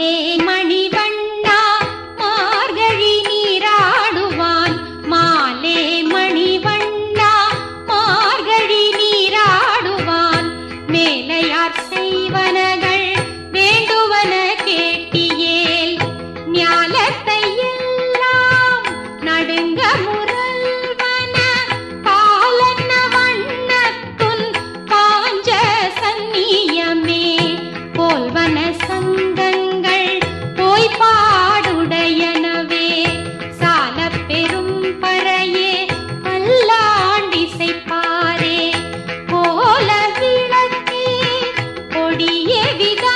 மாலே மணிவண்ணா மார்கழி நீராடுவான். மாலே மணிவண்ணா மார்கழி நீராடுவான். மேலையார் செய்வனகள் வேண்டுவன கேட்டியேல். ஞாலத்தை எல்லாம் நடுங்க முரல்வன பாலன்ன வண்ணத்துள் எவ்வித